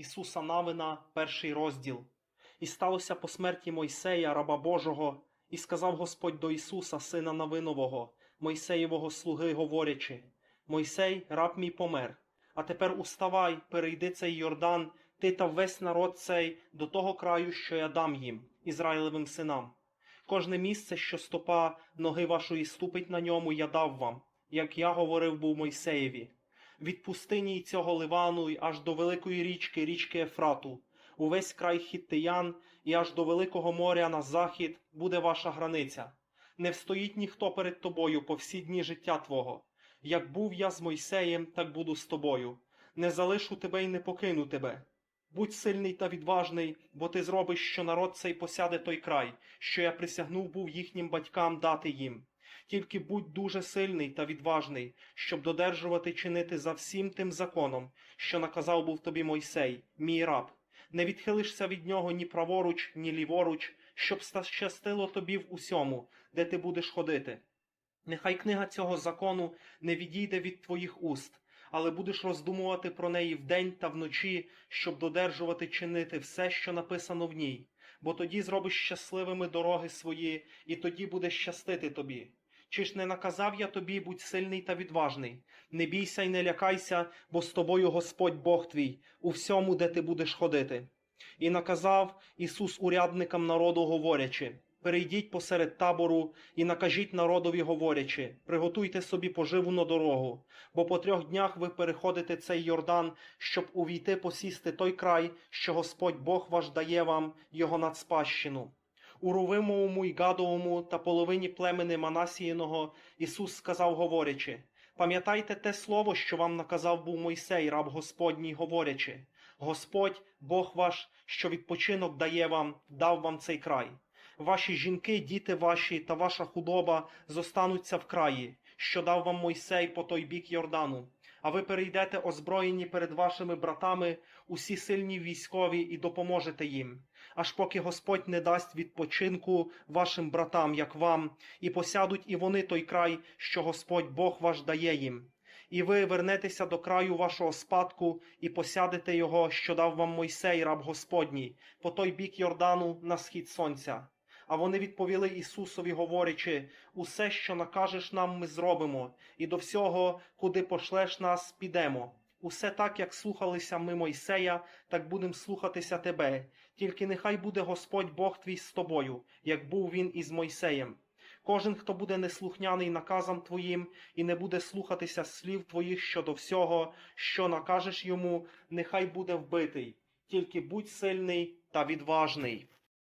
Ісуса Навина, перший розділ. І сталося по смерті Мойсея, раба Божого, і сказав Господь до Ісуса, сина Навинового, Мойсеєвого слуги, говорячи: Мойсей, раб мій помер. А тепер уставай, перейди цей Йордан, ти та весь народ цей до того краю, що я дам їм, Ізраїлевим синам. Кожне місце, що стопа ноги вашої ступить на ньому, я дав вам, як я говорив був Мойсеєві. Від пустині цього Ливану й аж до великої річки, річки Ефрату, увесь край хіттиян і аж до великого моря на захід буде ваша границя. Не встоїть ніхто перед тобою по всі дні життя твого. Як був я з Мойсеєм, так буду з тобою. Не залишу тебе й не покину тебе. Будь сильний та відважний, бо ти зробиш, що народ цей посяде той край, що я присягнув був їхнім батькам дати їм. Тільки будь дуже сильний та відважний, щоб додержувати чинити за всім тим законом, що наказав був тобі Мойсей, мій раб. Не відхилишся від нього ні праворуч, ні ліворуч, щоб щастило тобі в усьому, де ти будеш ходити. Нехай книга цього закону не відійде від твоїх уст, але будеш роздумувати про неї вдень та вночі, щоб додержувати чинити все, що написано в ній, бо тоді зробиш щасливими дороги свої, і тоді буде щастити тобі. Чи ж не наказав я тобі, будь сильний та відважний, не бійся й не лякайся, бо з тобою Господь Бог твій у всьому, де ти будеш ходити. І наказав Ісус урядникам народу, говорячи: Перейдіть посеред табору і накажіть народові, говорячи: Приготуйте собі поживу на дорогу, бо по трьох днях ви переходите цей Йордан, щоб увійти посісти той край, що Господь Бог ваш дає вам, його надспадщину. У і Гадовому та половині племени Манасіїного Ісус сказав, говорячи: Пам'ятайте те слово, що вам наказав був Мойсей, раб Господній, говорячи: Господь, Бог ваш, що відпочинок дає вам, дав вам цей край. Ваші жінки, діти ваші та ваша худоба зостануться в краї, що дав вам Мойсей по той бік Йордану. А ви перейдете озброєні перед вашими братами, усі сильні військові, і допоможете їм, аж поки Господь не дасть відпочинку вашим братам, як вам, і посядуть і вони той край, що Господь Бог ваш дає їм. І ви вернетеся до краю вашого спадку і посядете його, що дав вам Мойсей, раб Господній, по той бік Йордану на схід сонця. А вони відповіли Ісусові, говорячи: Усе, що накажеш нам, ми зробимо, і до всього, куди пошлеш нас, підемо. Усе так, як слухалися ми Мойсея, так будемо слухатися тебе. Тільки нехай буде Господь Бог твій з тобою, як був він із Мойсеєм. Кожен, хто буде неслухняний наказам твоїм і не буде слухатися слів твоїх щодо всього, що накажеш йому, нехай буде вбитий. Тільки будь сильний та відважний.